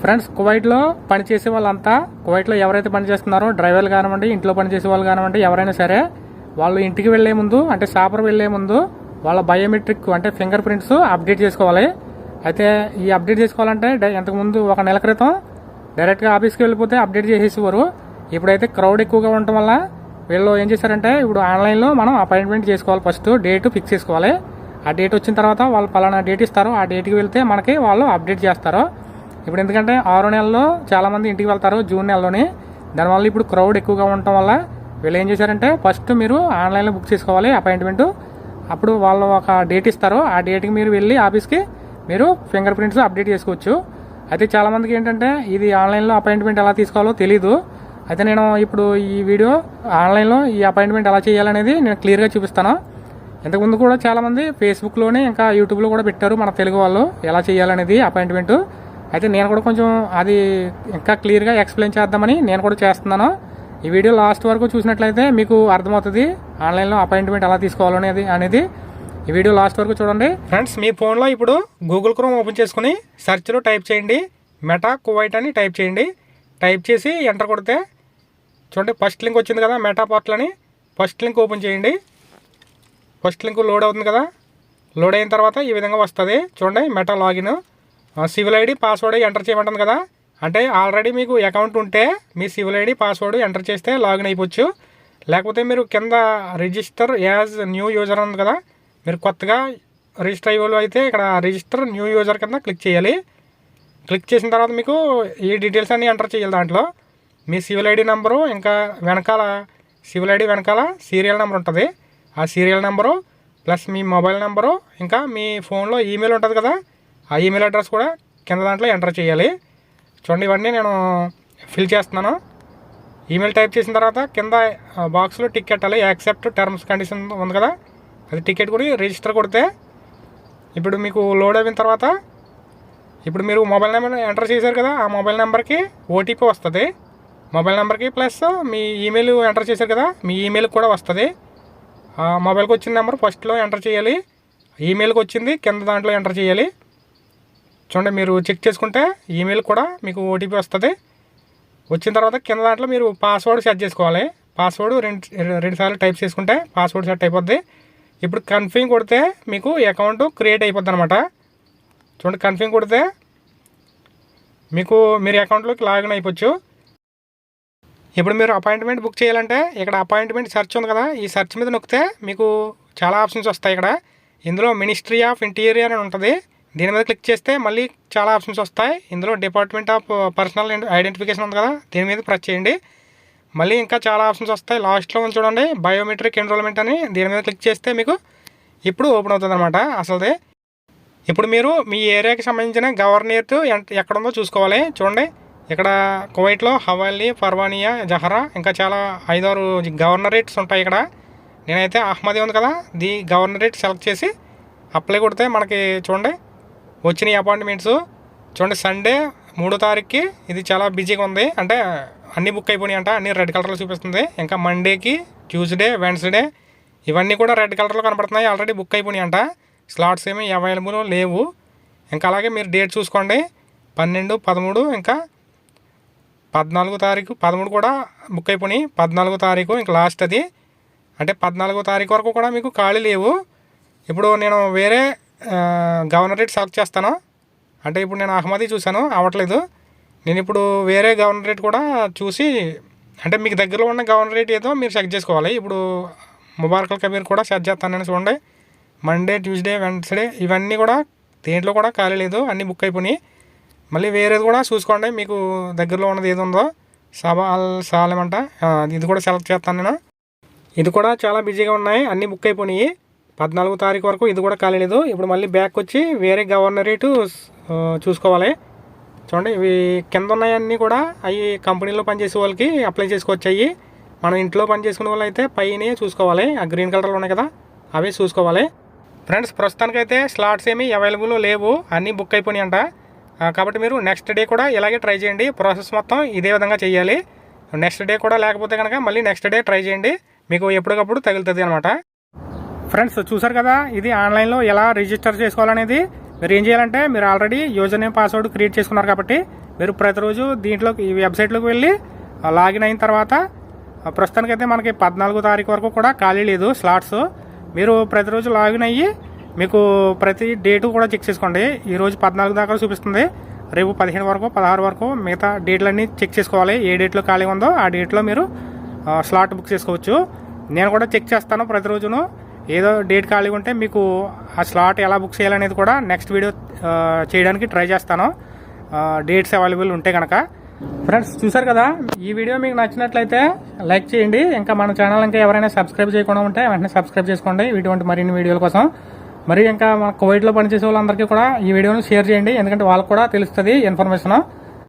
Friends కువైట్లో పనిచేసే వాళ్ళంతా కువైట్లో ఎవరైతే పనిచేస్తున్నారో డ్రైవర్లు కానివ్వండి ఇంట్లో పనిచేసే వాళ్ళు కానివ్వండి ఎవరైనా సరే వాళ్ళు ఇంటికి వెళ్ళే ముందు అంటే షాపర్ వెళ్ళే ముందు వాళ్ళ బయోమెట్రిక్ అంటే ఫింగర్ ప్రింట్స్ అప్డేట్ చేసుకోవాలి. అయితే ఈ అప్డేట్ చేసుకోవాలంటే డై- ఇంతకుముందు ఒక నెల క్రితం డైరెక్ట్గా ఆఫీస్కి వెళ్ళిపోతే అప్డేట్ చేసేసేవారు. ఇప్పుడైతే క్రౌడ్ ఎక్కువగా ఉండటం వల్ల వీళ్ళు ఏం చేశారంటే ఇప్పుడు ఆన్లైన్లో మనం అపాయింట్మెంట్ చేసుకోవాలి ఫస్ట్ డేట్ ఫిక్స్ చేసుకోవాలి. ఆ డేట్ వచ్చిన తర్వాత వాళ్ళు పలానా డేట్ ఇస్తారు ఆ డేట్కి వెళ్తే మనకి వాళ్ళు అప్డేట్ చేస్తారు. ఇప్పుడు ఎందుకంటే ఆరో నెలలో చాలామంది ఇంటికి వెళ్తారు జూన్ నెలలోనే. దానివల్ల ఇప్పుడు క్రౌడ్ ఎక్కువగా ఉండటం వల్ల వీళ్ళు ఏం చేశారంటే ఫస్ట్ మీరు ఆన్లైన్లో బుక్ చేసుకోవాలి అపాయింట్మెంట్. అప్పుడు వాళ్ళు ఒక డేట్ ఇస్తారు. ఆ డేట్కి మీరు వెళ్ళి ఆఫీస్కి మీరు ఫింగర్ ప్రింట్స్ అప్డేట్ చేసుకోవచ్చు. అయితే చాలామందికి ఏంటంటే ఇది ఆన్లైన్లో అపాయింట్మెంట్ ఎలా తీసుకోవాలో తెలీదు. అయితే నేను ఇప్పుడు ఈ వీడియో ఆన్లైన్లో ఈ అపాయింట్మెంట్ ఎలా చేయాలనేది నేను క్లియర్గా చూపిస్తాను. ఇంతకుముందు కూడా చాలామంది ఫేస్బుక్లోనే ఇంకా యూట్యూబ్లో కూడా పెట్టారు మన తెలుగు వాళ్ళు ఎలా చేయాలనేది అపాయింట్మెంట్. అయితే నేను కూడా కొంచెం అది ఇంకా క్లియర్గా ఎక్స్ప్లెయిన్ చేద్దామని నేను కూడా చేస్తున్నాను. ఈ వీడియో లాస్ట్ వరకు చూసినట్లయితే మీకు అర్థమవుతుంది ఆన్లైన్లో అపాయింట్మెంట్ ఎలా తీసుకోవాలనేది అనేది. ఈ వీడియో లాస్ట్ వరకు చూడండి. ఫ్రెండ్స్ మీ ఫోన్లో ఇప్పుడు గూగుల్ క్రోమ్ ఓపెన్ చేసుకుని సెర్చ్లో టైప్ చేయండి. మెటా కువైట్ అని టైప్ చేయండి. టైప్ చేసి ఎంటర్ కొడితే చూడండి ఫస్ట్ లింక్ వచ్చింది కదా మెటా పోర్టల్ అని. ఫస్ట్ లింక్ ఓపెన్ చేయండి. ఫస్ట్ లింక్ లోడ్ అవుతుంది కదా. లోడ్ అయిన తర్వాత ఈ విధంగా వస్తుంది. చూడండి Meta login. Civil ID password enter చేయమంటుంది కదా. అంటే ఆల్రెడీ మీకు అకౌంట్ ఉంటే మీ సివిల్ ఐడి పాస్వర్డ్ ఎంటర్ చేస్తే లాగిన్ అయిపోవచ్చు. లేకపోతే మీరు కింద రిజిస్టర్ యాజ్ న్యూ యూజర్ ఉంది కదా. మీరు కొత్తగా రిజిస్టర్ అయ్యే వాళ్ళు అయితే ఇక్కడ రిజిస్టర్ న్యూ యూజర్ కింద క్లిక్ చేయాలి. క్లిక్ చేసిన తర్వాత మీకు ఈ డీటెయిల్స్ అన్నీ ఎంటర్ చేయాలి దాంట్లో. మీ సివిల్ ఐడి నెంబరు ఇంకా వెనకాల సివిల్ ఐడి వెనకాల సీరియల్ నెంబర్ ఉంటుంది. ఆ సీరియల్ నెంబరు ప్లస్ మీ మొబైల్ నెంబరు ఇంకా మీ ఫోన్లో ఈమెయిల్ ఉంటుంది కదా. ఆ ఈమెయిల్ అడ్రస్ కూడా కింద దాంట్లో ఎంటర్ చేయాలి. చూడండి ఇవన్నీ నేను ఫిల్ చేస్తున్నాను. ఈమెయిల్ టైప్ చేసిన తర్వాత కింద బాక్స్లో టిక్ పెట్టాలి యాక్సెప్ట్ టర్మ్స్ కండిషన్ ఉంది కదా? అది టికెట్ కూడా రిజిస్టర్ కొడితే ఇప్పుడు మీకు లోడ్ అయిన తర్వాత ఇప్పుడు మీరు మొబైల్ నెంబర్ ఎంటర్ చేశారు కదా ఆ మొబైల్ నెంబర్కి ఓటీపీ వస్తుంది. మొబైల్ నెంబర్కి ప్లస్ మీ ఈమెయిల్ ఎంటర్ చేశారు కదా మీ ఈమెయిల్కి కూడా వస్తుంది. ఆ మొబైల్కి వచ్చిన నెంబర్ ఫస్ట్లో ఎంటర్ చేయాలి. ఈమెయిల్కి వచ్చింది కింద దాంట్లో ఎంటర్ చేయాలి. చూడండి మీరు చెక్ చేసుకుంటే ఈమెయిల్ కూడా మీకు ఓటీపీ వస్తుంది. వచ్చిన తర్వాత కింద దాంట్లో మీరు పాస్వర్డ్ సెట్ చేసుకోవాలి. పాస్వర్డ్ రెండు రెండు సార్లు టైప్ చేసుకుంటే పాస్వర్డ్ సెట్ అయిపోద్ది. ఇప్పుడు కన్ఫర్మ్ కొడితే మీకు అకౌంట్ క్రియేట్ అయిపోద్ది అనమాట చూడండి కన్ఫర్మ్ కొడితే మీకు మీరు అకౌంట్లోకి లాగిన్ అయిపోవచ్చు. ఇప్పుడు మీరు అపాయింట్మెంట్ బుక్ చేయాలంటే ఇక్కడ అపాయింట్మెంట్ సెర్చ్ ఉంది కదా ఈ సెర్చ్ మీద నొక్కితే మీకు చాలా ఆప్షన్స్ వస్తాయి ఇక్కడ. ఇందులో మినిస్ట్రీ ఆఫ్ ఇంటీరియర్ అని ఉంటుంది. దీని మీద క్లిక్ చేస్తే మళ్ళీ చాలా ఆప్షన్స్ వస్తాయి. ఇందులో డిపార్ట్మెంట్ ఆఫ్ పర్సనల్ ఐడెంటిఫికేషన్ ఉంది కదా దీని మీద ప్రెస్ చేయండి. మళ్ళీ ఇంకా చాలా ఆప్షన్స్ వస్తాయి. లాస్ట్లో ఉంది చూడండి బయోమెట్రిక్ ఎన్రోల్మెంట్ అని. దీని మీద క్లిక్ చేస్తే మీకు ఇప్పుడు ఓపెన్ అవుతుంది అనమాట అసలుదే. ఇప్పుడు మీరు మీ ఏరియాకి సంబంధించిన గవర్నరేట్ ఎంత- ఎక్కడ ఉందో చూసుకోవాలి. చూడండి ఇక్కడ కువైట్లో హవాలీ ఫర్వానియా జహరా ఇంకా చాలా ఐదారు గవర్నరేట్స్ ఉంటాయి ఇక్కడ. నేనైతే అహ్మదీ ఉంది కదా ది గవర్నరేట్ సెలెక్ట్ చేసి అప్లై కొడితే మనకి చూడండి వచ్చిన అపాయింట్మెంట్స్. చూడండి సండే మూడో తారీఖుకి ఇది చాలా బిజీగా ఉంది. అంటే అన్ని బుక్ అయిపోయినాయి అంట అన్ని రెడ్ కలర్లో చూపిస్తుంది. ఇంకా మండేకి ట్యూస్డే వెన్స్డే ఇవన్నీ కూడా రెడ్ కలర్లో కనపడుతున్నాయి. ఆల్రెడీ బుక్ అయిపోయినాయి అంట స్లాట్స్ ఏమీ అవైలబుల్ లేవు. ఇంకా అలాగే మీరు డేట్ చూసుకోండి. పన్నెండు పదమూడు ఇంకా పద్నాలుగో తారీఖు పదమూడు కూడా బుక్ అయిపోయినాయి. పద్నాలుగో తారీఖు ఇంకా లాస్ట్ అది. అంటే పద్నాలుగో తారీఖు వరకు కూడా మీకు ఖాళీ లేవు. ఇప్పుడు నేను వేరే గవర్నరేట్ సెలెక్ట్ చేస్తాను? అంటే ఇప్పుడు నేను అహ్మదీ చూశాను అవ్వట్లేదు. నేను ఇప్పుడు వేరే గవర్నరేట్ కూడా చూసి అంటే మీకు దగ్గరలో ఉన్న గవర్నరేట్ ఏదో మీరు సెలెక్ట్ చేసుకోవాలి. ఇప్పుడు ముబారకల్ కబీర్ కూడా సెట్ నేను చూడండి. మండే ట్యూస్డే వెన్స్డే ఇవన్నీ కూడా దేంట్లో కూడా ఖాళీ లేదు అన్నీ బుక్ అయిపోయినాయి. మళ్ళీ వేరేది కూడా చూసుకోండి మీకు దగ్గరలో ఉన్నది ఏది ఉందో. సవాల్ అల్ ఇది కూడా సెలెక్ట్ చేస్తాను నేను. ఇది కూడా చాలా బిజీగా ఉన్నాయి అన్నీ బుక్ అయిపోయినాయి. పద్నాలుగో తారీఖు వరకు ఇది కూడా కాలేదు ఇప్పుడు మళ్ళీ బ్యాక్ వచ్చి వేరే గవర్నరేట్ చూసుకోవాలి. చూడండి ఇవి కింద ఉన్నాయన్నీ కూడా అవి కంపెనీలో పనిచేసే వాళ్ళకి అప్లై చేసుకోవచ్చాయి మనం ఇంట్లో పని చేసుకునే వాళ్ళు అయితే పైన చూసుకోవాలి. ఆ గ్రీన్ కలర్లో ఉన్నాయి కదా అవి చూసుకోవాలి. ఫ్రెండ్స్ ప్రస్తుతానికైతే స్లాట్స్ ఏమీ అవైలబుల్ లేవు. అన్నీ బుక్ అయిపోయినాయి అంట కాబట్టి మీరు నెక్స్ట్ డే కూడా ఇలాగే ట్రై చేయండి. ప్రాసెస్ మొత్తం ఇదే విధంగా చేయాలి. నెక్స్ట్ డే కూడా లేకపోతే కనుక మళ్ళీ నెక్స్ట్ డే ట్రై చేయండి. మీకు ఎప్పటికప్పుడు తగులుతుంది అనమాట ఫ్రెండ్స్ చూసారు కదా? ఇది ఆన్లైన్లో ఎలా రిజిస్టర్ చేసుకోవాలనేది. మీరు ఏం చేయాలంటే మీరు already user name password create చేసుకున్నారు కాబట్టి మీరు ప్రతిరోజు దీంట్లోకి ఈ వెబ్సైట్లోకి వెళ్ళి లాగిన్ అయిన తర్వాత ప్రస్తుతానికైతే మనకి పద్నాలుగో తారీఖు వరకు కూడా ఖాళీ లేదు స్లాట్స్. మీరు ప్రతిరోజు లాగిన్ అయ్యి మీకు ప్రతి డేటు కూడా చెక్ చేసుకోండి. ఈరోజు పద్నాలుగు దాకా చూపిస్తుంది. రేపు పదిహేను వరకు పదహారు వరకు మిగతా డేట్లన్నీ చెక్ చేసుకోవాలి. ఏ డేట్లో ఖాళీ ఉందో ఆ డేట్లో మీరు స్లాట్ బుక్ చేసుకోవచ్చు. నేను కూడా చెక్ చేస్తాను ప్రతిరోజును. ఏదో డేట్ ఖాళీగా ఉంటే మీకు ఆ స్లాట్ ఎలా బుక్ చేయాలనేది కూడా నెక్స్ట్ వీడియో చేయడానికి ట్రై చేస్తాను. డేట్స్ అవైలబుల్ ఉంటే కనుక ఫ్రెండ్స్ చూసారు కదా? ఈ వీడియో మీకు నచ్చినట్లయితే లైక్ చేయండి. ఇంకా మన ఛానల్ ఇంకా ఎవరైనా సబ్స్క్రైబ్ చేయకుండా ఉంటే వెంటనే సబ్స్క్రైబ్ చేసుకోండి. ఇటువంటి మరిన్ని వీడియోల కోసం. మరి ఇంకా మన కోవిడ్లో పనిచేసే వాళ్ళందరికీ కూడా ఈ వీడియోను షేర్ చేయండి. ఎందుకంటే వాళ్ళకు కూడా తెలుస్తుంది ఇన్ఫర్మేషన్.